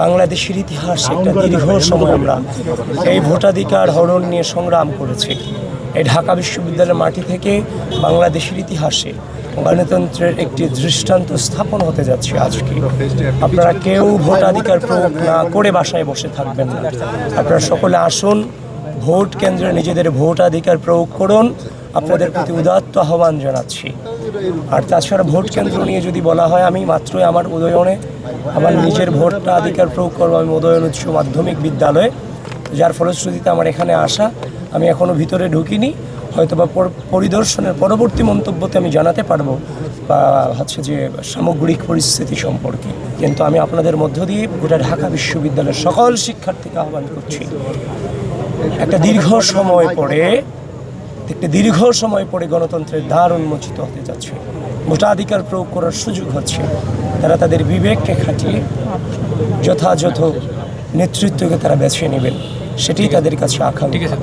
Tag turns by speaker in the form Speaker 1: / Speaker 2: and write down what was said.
Speaker 1: বাংলাদেশের ইতিহাস একটা দীর্ঘ সময় আমরা এই ভোটাধিকার হরণ নিয়ে সংগ্রাম করেছি। এই ঢাকা বিশ্ববিদ্যালয়ের মাটি থেকে বাংলাদেশের ইতিহাসে গণতন্ত্রের একটি দৃষ্টান্ত স্থাপন হতে যাচ্ছে আজকে। আপনারা কেউ ভোটাধিকার প্রয়োগ না করে বাসায় বসে থাকবেন না। আপনারা সকলে আসুন ভোট কেন্দ্রে নিজেদের ভোটাধিকার প্রয়োগ করুন। আপনাদের প্রতি উদাত্ত আহ্বান জানাচ্ছি। আর তাছাড়া ভোট কেন্দ্র নিয়ে যদি বলা হয়, আমি মাত্রই আমার উদয়নে আমার নিজের ভোটটা অধিকার প্রয়োগ করব আমি উদয়ন উচ্চ মাধ্যমিক বিদ্যালয়ে। যার ফলশ্রুতিতে আমার এখানে আসা, আমি এখনও ভিতরে ঢুকিনি। হয়তো বা পরিদর্শনের পরবর্তী মন্তব্যতে আমি জানাতে পারব, বা হচ্ছে যে সামগ্রিক পরিস্থিতি সম্পর্কে। কিন্তু আমি আপনাদের মধ্য দিয়ে গোটা ঢাকা বিশ্ববিদ্যালয়ের সকল শিক্ষার্থীকে আহ্বান করছি। একটা দীর্ঘ সময় পরে একটা দীর্ঘ সময় পরে গণতন্ত্রের দ্বার উন্মোচিত হতে যাচ্ছে। ভোটাধিকার প্রয়োগ করার সুযোগ হচ্ছে। তারা তাদের বিবেককে খাটিয়ে যথাযথ নেতৃত্বকে তারা বেছে নেবেন। সেটি তাদের কাছে আকাঙ্ক্ষা।